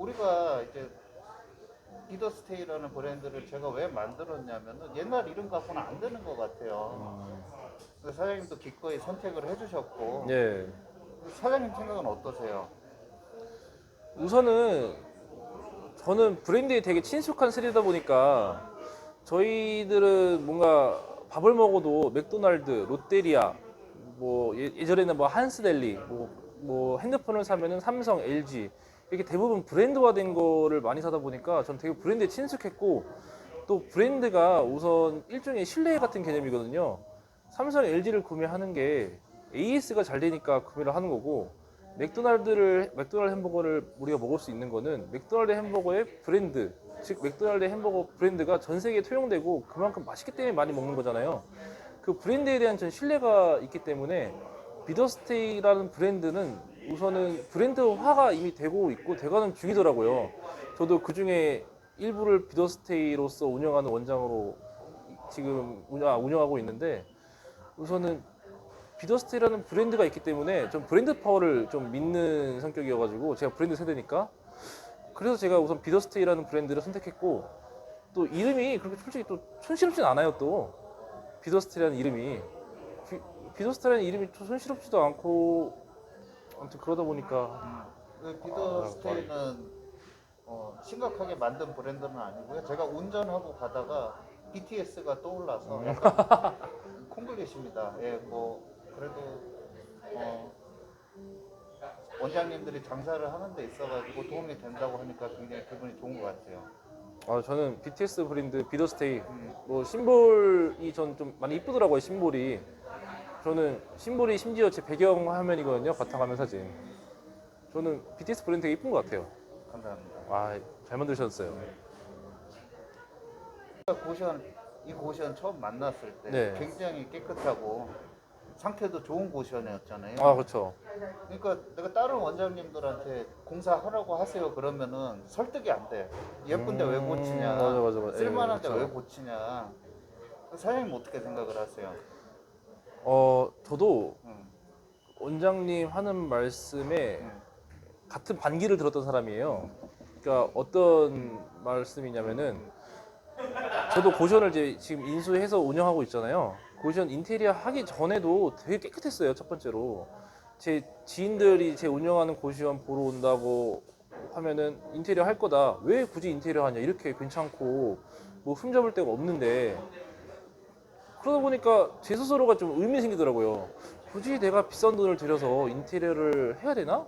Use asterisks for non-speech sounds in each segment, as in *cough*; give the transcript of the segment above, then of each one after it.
우리가 이제 리더스테이라는 브랜드를 제가 왜 만들었냐면은 옛날 이름 갖고는 안 되는 것 같아요. 그래서 사장님도 기꺼이 선택을 해주셨고 예. 사장님 생각은 어떠세요? 우선은 저는 브랜드에 되게 친숙한 세대다 보니까 저희들은 뭔가 밥을 먹어도 맥도날드, 롯데리아, 뭐 예- 예전에는 뭐 한스델리, 뭐, 뭐 핸드폰을 사면은 삼성, LG 이렇게 대부분 브랜드화된 거를 많이 사다 보니까 전 되게 브랜드에 친숙했고 또 브랜드가 우선 일종의 신뢰 같은 개념이거든요. 삼성, LG를 구매하는 게 AS가 잘 되니까 구매를 하는 거고 맥도날드를 맥도날드 햄버거를 우리가 먹을 수 있는 거는 맥도날드 햄버거의 브랜드 즉 맥도날드 햄버거 브랜드가 전 세계에 통용되고 그만큼 맛있기 때문에 많이 먹는 거잖아요. 그 브랜드에 대한 전 신뢰가 있기 때문에 비더스테이라는 브랜드는 우선은 브랜드화가 이미 되고 있고 돼가는 중이더라고요. 저도 그 중에 일부를 비더스테이로서 운영하는 원장으로 지금 운영, 운영하고 있는데 우선은 비더스테이라는 브랜드가 있기 때문에 좀 브랜드 파워를 좀 믿는 성격이어가지고 제가 브랜드 세대니까 그래서 제가 우선 비더스테이라는 브랜드를 선택했고 또 이름이 그렇게 솔직히 또 촌스럽진 않아요 또 비더스테이라는 이름이 비, 비더스테이라는 이름이 좀 촌스럽지도 않고 아무튼 그러다 보니까 그 비더스테이는 어, 심각하게 만든 브랜드는 아니고요. 제가 운전하고 가다가 BTS가 떠올라서 약간 *laughs* 콩글리시입니다. 예, 뭐 그래도 어, 원장님들이 장사를 하는 데 있어가지고 도움이 된다고 하니까 굉장히 기분이 좋은 것 같아요. 아, 저는 BTS 브랜드 비더스테이 음. 뭐 심볼이 전 좀 많이 이쁘더라고요 심볼이 저는 심볼이 심지어 제 배경 화면이거든요 바탕화면 사진 저는 BTS 브랜드 되게 이쁜 것 같아요 감사합니다. 와 잘 만드셨어요 고시원 이 고시원 처음 만났을 때 네. 굉장히 깨끗하고 상태도 좋은 고시원이었잖아요. 아 그렇죠 그러니까 내가 다른 원장님들한테 공사하라고 하세요 그러면은 설득이 안 돼. 예쁜데 왜 음, 고치냐? 맞아, 맞아, 맞아. 쓸만한데 예, 왜 그렇죠. 고치냐? 사장님 어떻게 생각을 하세요? 어 저도 음, 원장님 하는 말씀에 음, 같은 반기를 들었던 사람이에요 그러니까 어떤 말씀이냐면은 저도 고시원을 이제 지금 인수해서 운영하고 있잖아요. 고시원 인테리어 하기 전에도 되게 깨끗했어요. 첫 번째로 제 지인들이 제 운영하는 고시원 보러 온다고 하면은 인테리어 할 거다. 왜 굳이 인테리어 하냐? 이렇게 괜찮고 뭐 흠잡을 데가 없는데 그러다 보니까 제 스스로가 좀 의미 생기더라고요. 굳이 내가 비싼 돈을 들여서 인테리어를 해야 되나?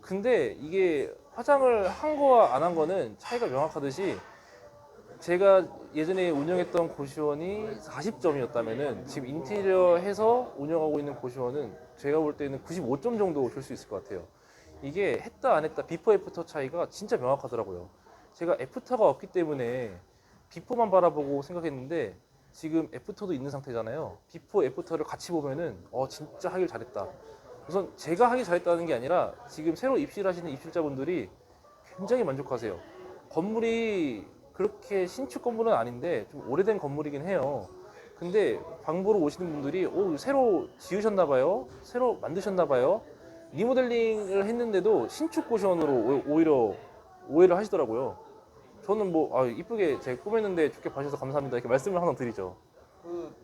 근데 이게 화장을 한 거와 안 한 거는 차이가 명확하듯이 제가 예전에 운영했던 고시원이 40점이었다면은 지금 인테리어 해서 운영하고 있는 고시원은 제가 볼 때는 95점 정도 줄 수 있을 것 같아요. 이게 했다 안 했다 비포 애프터 차이가 진짜 명확하더라고요. 제가 애프터가 없기 때문에 비포만 바라보고 생각했는데 지금 애프터도 있는 상태잖아요. 비포 애프터를 같이 보면은 어 진짜 하길 잘했다. 우선 제가 하기 잘했다는 게 아니라 지금 새로 입실하시는 입실자분들이 굉장히 만족하세요. 건물이 그렇게 신축 건물은 아닌데 좀 오래된 건물이긴 해요. 근데 방 보러 오시는 분들이 오 새로 지으셨나 봐요. 새로 만드셨나 봐요. 리모델링을 했는데도 신축 고시원으로 오- 오히려 오해를 하시더라고요. 저는 뭐 아, 이쁘게 제가 꾸몄는데 좋게 봐주셔서 감사합니다 이렇게 말씀을 하나 드리죠. 그,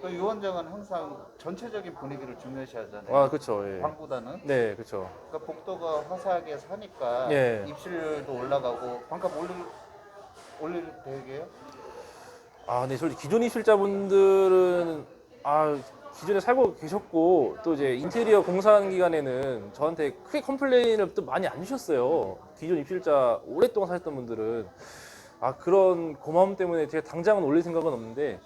그 유원장은 항상 전체적인 분위기를 중요시하잖아요. 아 그렇죠. 예. 방보다는. 네 그렇죠. 그러니까 복도가 화사하게 사니까 예. 입실도 올라가고 반값 올릴 올릴 계획이에요? 아, 근데 솔직히 기존 입실자분들은 아 기존에 살고 계셨고 또 이제 인테리어 공사하는 기간에는 저한테 크게 컴플레인을 또 많이 안 주셨어요. 기존 입실자 오랫동안 사셨던 분들은 아 그런 고마움 때문에 제가 당장은 올릴 생각은 없는데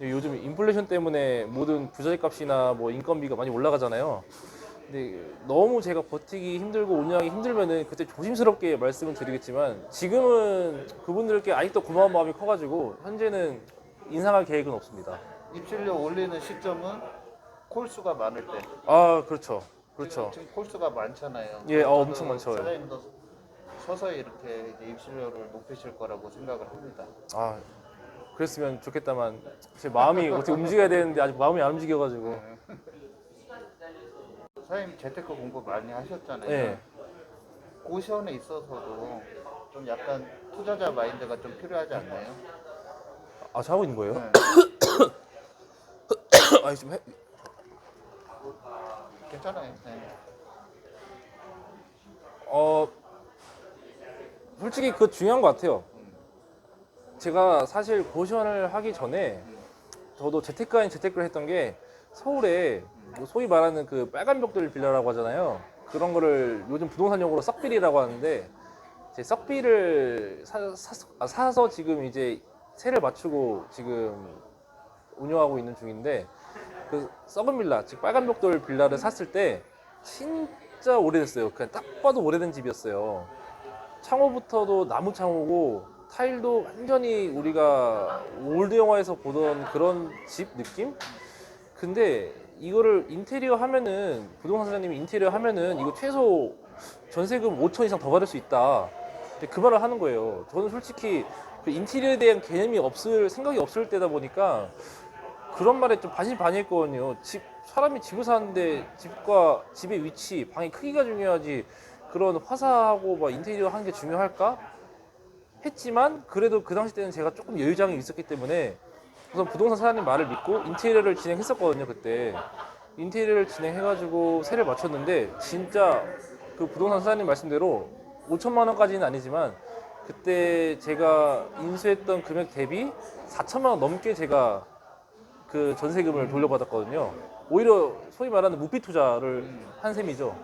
요즘 인플레이션 때문에 모든 부자재 값이나 뭐 인건비가 많이 올라가잖아요. 근데 너무 제가 버티기 힘들고 운영하기 힘들면은 그때 조심스럽게 말씀을 드리겠지만 지금은 그분들께 아직도 고마운 마음이 커가지고 현재는 인상할 계획은 없습니다. 입실료 올리는 시점은 콜수가 많을 때. 아 그렇죠, 그렇죠. 지금 콜수가 많잖아요. 예, 어, 엄청 많죠, 예. 사장님도 서서히 이렇게 이제 입실료를 높이실 거라고 생각을 합니다. 아 그랬으면 좋겠다만 제 마음이 어떻게 움직여야 되는데 아직 마음이 안 움직여가지고 사장님 재테크 공부 많이 하셨잖아요. 예. 고시원에 있어서도 좀 약간 투자자 마인드가 좀 필요하지 않나요? 아, 저 하고 있는 거예요? 네. *coughs* 아니 좀 해. 괜찮아요. 네. 어 솔직히 그 중요한 것 같아요. 제가 사실 고시원을 하기 전에 저도 재테크 아닌 재테크를 했던 게 서울에 뭐 소위 말하는 그 빨간 벽돌 빌라라고 하잖아요. 그런 거를 요즘 부동산 용어로 썩빌이라고 하는데 제 썩빌을 사, 사, 아, 사서 지금 이제 세를 맞추고 지금 운영하고 있는 중인데 그 썩은 빌라, 즉 빨간 벽돌 빌라를 샀을 때 진짜 오래됐어요. 그냥 딱 봐도 오래된 집이었어요. 창호부터도 나무 창호고 타일도 완전히 우리가 올드 영화에서 보던 그런 집 느낌? 근데 이거를 인테리어 하면은 부동산 사장님이 인테리어 하면은 이거 최소 전세금 5천 이상 더 받을 수 있다. 그 말을 하는 거예요. 저는 솔직히 그 인테리어에 대한 개념이 없을 생각이 없을 때다 보니까 그런 말에 좀 반신반의했거든요. 집 사람이 집을 사는데 집과 집의 위치, 방의 크기가 중요하지 그런 화사하고 막 인테리어 하는 게 중요할까? 했지만 그래도 그 당시 때는 제가 조금 여유장이 있었기 때문에 우선 부동산 사장님 말을 믿고 인테리어를 진행했었거든요 그때 인테리어를 진행해가지고 세를 맞췄는데 진짜 그 부동산 사장님 말씀대로 5천만 원까지는 아니지만 그때 제가 인수했던 금액 대비 4천만 원 넘게 제가 그 전세금을 돌려받았거든요. 오히려 소위 말하는 무비 투자를 한 셈이죠.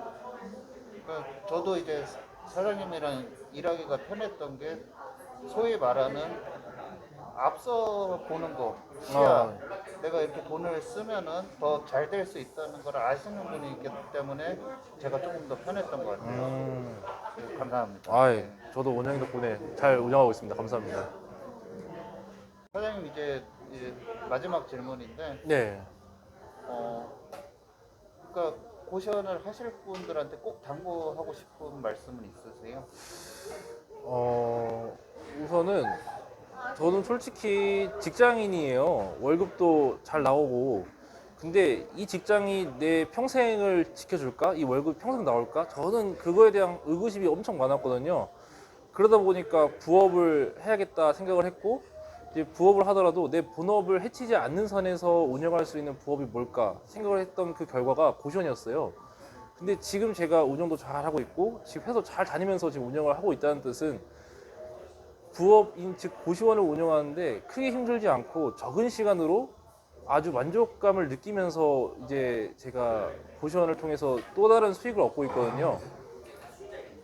그러니까 저도 이제 사장님이랑 일하기가 편했던 게 소위 말하는 앞서 보는 거 시야 어. 내가 이렇게 돈을 쓰면은 더 잘 될 수 있다는 걸 아시는 분이 있기 때문에 제가 조금 더 편했던 것 같아요. 음, 네, 감사합니다. 아이, 네. 저도 원장님 덕분에 잘 운영하고 있습니다. 감사합니다. 사장님 이제, 이제 마지막 질문인데 네. 어 그러니까 고시원을 하실 분들한테 꼭 당부하고 싶은 말씀은 있으세요? 어, 우선은 저는 솔직히 직장인이에요. 월급도 잘 나오고. 근데 이 직장이 내 평생을 지켜줄까? 이 월급 평생 나올까? 저는 그거에 대한 의구심이 엄청 많았거든요. 그러다 보니까 부업을 해야겠다 생각을 했고, 이제 부업을 하더라도 내 본업을 해치지 않는 선에서 운영할 수 있는 부업이 뭘까 생각을 했던 그 결과가 고시원이었어요. 근데 지금 제가 운영도 잘 하고 있고, 지금 회사 잘 다니면서 지금 운영을 하고 있다는 뜻은 부업인 즉 고시원을 운영하는데 크게 힘들지 않고 적은 시간으로 아주 만족감을 느끼면서 이제 제가 고시원을 통해서 또 다른 수익을 얻고 있거든요.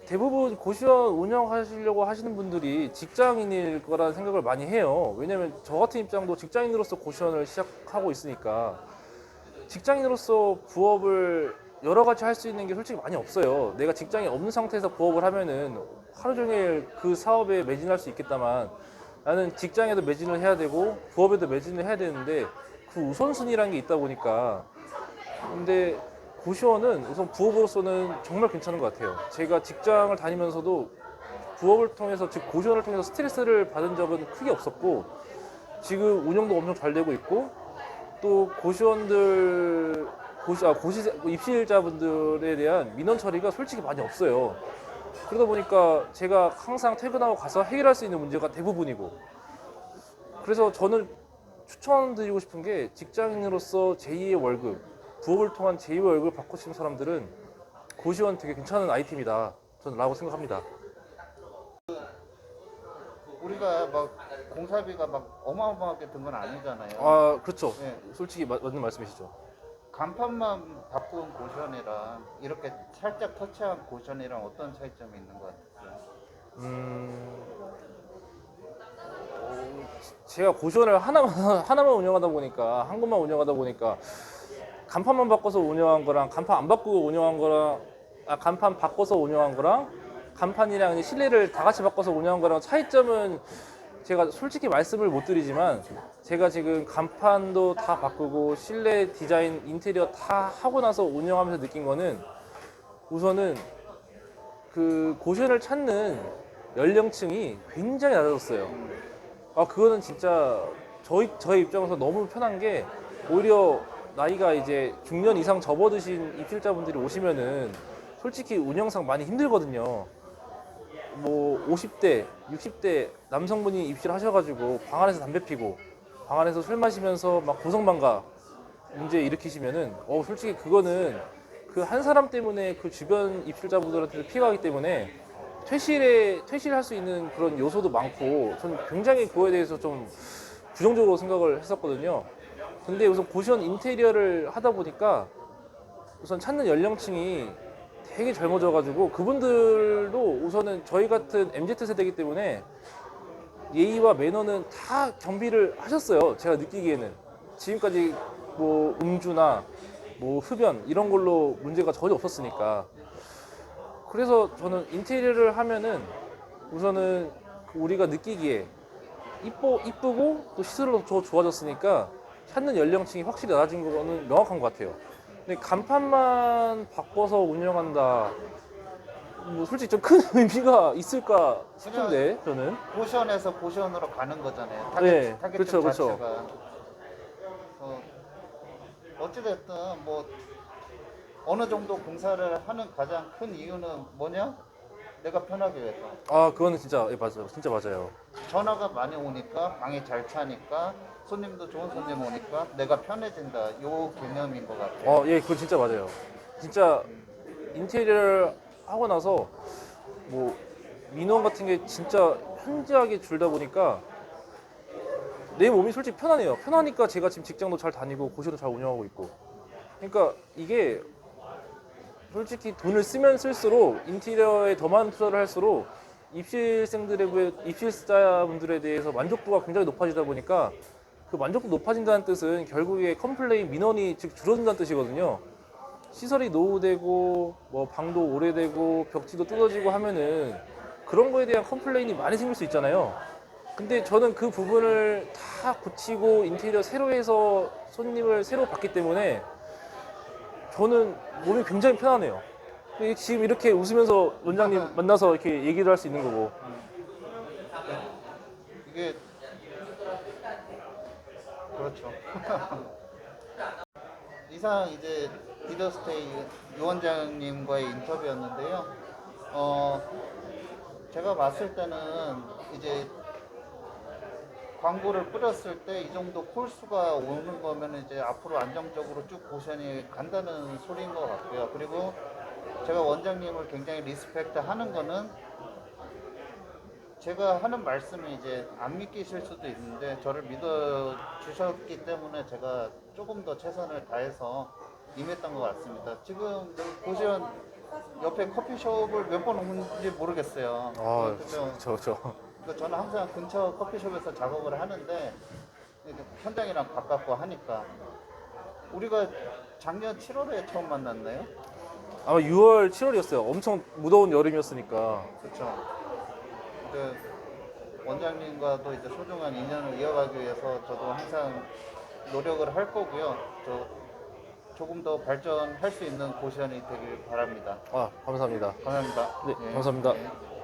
대부분 고시원 운영하시려고 하시는 분들이 직장인일 거라는 생각을 많이 해요. 왜냐면 저 같은 입장도 직장인으로서 고시원을 시작하고 있으니까 직장인으로서 부업을 여러 가지 할 수 있는 게 솔직히 많이 없어요. 내가 직장이 없는 상태에서 부업을 하면은 하루 종일 그 사업에 매진할 수 있겠다만 나는 직장에도 매진을 해야 되고 부업에도 매진을 해야 되는데 그 우선순위라는 게 있다 보니까 근데 고시원은 우선 부업으로서는 정말 괜찮은 것 같아요. 제가 직장을 다니면서도 부업을 통해서 즉 고시원을 통해서 스트레스를 받은 적은 크게 없었고 지금 운영도 엄청 잘 되고 있고 또 고시원들 고시, 아, 고시 입시일자분들에 대한 민원 처리가 솔직히 많이 없어요. 그러다 보니까 제가 항상 퇴근하고 가서 해결할 수 있는 문제가 대부분이고 그래서 저는 추천드리고 싶은 게 직장인으로서 제2의 월급 부업을 통한 제2의 월급을 받고 싶은 사람들은 고시원 되게 괜찮은 아이템이다 저는 라고 생각합니다 우리가 막 공사비가 막 어마어마하게 든 건 아니잖아요. 아 그렇죠 네. 솔직히 마- 맞는 말씀이시죠 간판만 바꾼 고시원이랑 이렇게 살짝 터치한 고시원이랑 어떤 차이점이 있는 것 같아요? 음, 어, 제가 고시원을 하나만 *laughs* 하나만 운영하다 보니까 한 곳만 운영하다 보니까 간판만 바꿔서 운영한 거랑 간판 안 바꾸고 운영한 거랑 아 간판 바꿔서 운영한 거랑 간판이랑 실내를 다 같이 바꿔서 운영한 거랑 차이점은 제가 솔직히 말씀을 못 드리지만 제가 지금 간판도 다 바꾸고 실내 디자인 인테리어 다 하고 나서 운영하면서 느낀 거는 우선은 그 고시원을 찾는 연령층이 굉장히 낮아졌어요. 아 그거는 진짜 저희 저희 입장에서 너무 편한 게 오히려 나이가 이제 중년 이상 접어드신 입실자분들이 오시면은 솔직히 운영상 많이 힘들거든요. 뭐 50대, 60대 남성분이 입시를 하셔가지고 방 안에서 담배 피고 방 안에서 술 마시면서 막 고성방가 문제 일으키시면은 어 솔직히 그거는 그 한 사람 때문에 그 주변 입실자분들한테 피해가기 때문에 퇴실에 퇴실할 수 있는 그런 요소도 많고 저는 굉장히 그거에 대해서 좀 부정적으로 생각을 했었거든요. 근데 우선 고시원 인테리어를 하다 보니까 우선 찾는 연령층이 되게 젊어져가지고 그분들도 우선은 저희 같은 MZ 세대이기 때문에 예의와 매너는 다 겸비를 하셨어요. 제가 느끼기에는 지금까지 뭐 음주나 뭐 흡연 이런 걸로 문제가 전혀 없었으니까 그래서 저는 인테리어를 하면은 우선은 그 우리가 느끼기에 이뻐 이쁘고 또 시설도 더 좋아졌으니까 찾는 연령층이 확실히 낮아진 거는 명확한 것 같아요. 근데 간판만 바꿔서 운영한다. 뭐 솔직히 좀 큰 *laughs* 의미가 있을까 싶은데 저는 고시원에서 고시원으로 가는 거잖아요. 네, 타겟, 타겟 그렇죠, 그렇죠. 자체가. 어, 어찌됐든 뭐 어느 정도 공사를 하는 가장 큰 이유는 뭐냐? 내가 편하게 해서. 아 그거는 진짜 예, 맞아요, 진짜 맞아요. 전화가 많이 오니까 방이 잘 차니까 손님도 좋은 손님 오니까 내가 편해진다. 요 개념인 것 같아요. 어, 예, 그거 진짜 맞아요. 진짜 인테리어를 하고 나서 뭐 민원 같은 게 진짜 현저하게 줄다 보니까 내 몸이 솔직히 편하네요. 편하니까 제가 지금 직장도 잘 다니고 고시도 잘 운영하고 있고. 그러니까 이게 솔직히 돈을 쓰면 쓸수록 인테리어에 더 많은 투자를 할수록 입시생들의 입시자분들에 대해서 만족도가 굉장히 높아지다 보니까 그 만족도 높아진다는 뜻은 결국에 컴플레인 민원이 즉 줄어든다는 뜻이거든요. 시설이 노후되고 뭐 방도 오래되고 벽지도 뜯어지고 하면은 그런 거에 대한 컴플레인이 많이 생길 수 있잖아요. 근데 저는 그 부분을 다 고치고 인테리어 새로 해서 손님을 새로 받기 때문에 저는 몸이 굉장히 편하네요. 지금 이렇게 웃으면서 원장님 만나서 이렇게 얘기를 할 수 있는 거고. 이게 그렇죠. *laughs* 이상 이제 리더스테이 유원장님과의 인터뷰였는데요. 어 제가 봤을 때는 이제 광고를 뿌렸을 때 이 정도 콜수가 오는 거면 이제 앞으로 안정적으로 쭉 고시원이 간다는 소리인 것 같고요. 그리고 제가 원장님을 굉장히 리스펙트 하는 거는 제가 하는 말씀이 이제 안 믿기실 수도 있는데 저를 믿어 주셨기 때문에 제가 조금 더 최선을 다해서 임했던 것 같습니다. 지금 고시원 옆에 커피숍을 몇번 오는지 모르겠어요. 아? 저, 저. 그 저는 항상 근처 커피숍에서 작업을 하는데 현장이랑 가깝고 하니까 우리가 작년 7월에 처음 만났나요? 아마 6월, 7월이었어요. 엄청 무더운 여름이었으니까. 그렇죠. 그 원장님과도 이제 소중한 인연을 이어가기 위해서 저도 항상 노력을 할 거고요. 저 조금 더 발전할 수 있는 고시원이 되길 바랍니다. 아, 감사합니다. 감사합니다. 네, 예. 감사합니다. 예.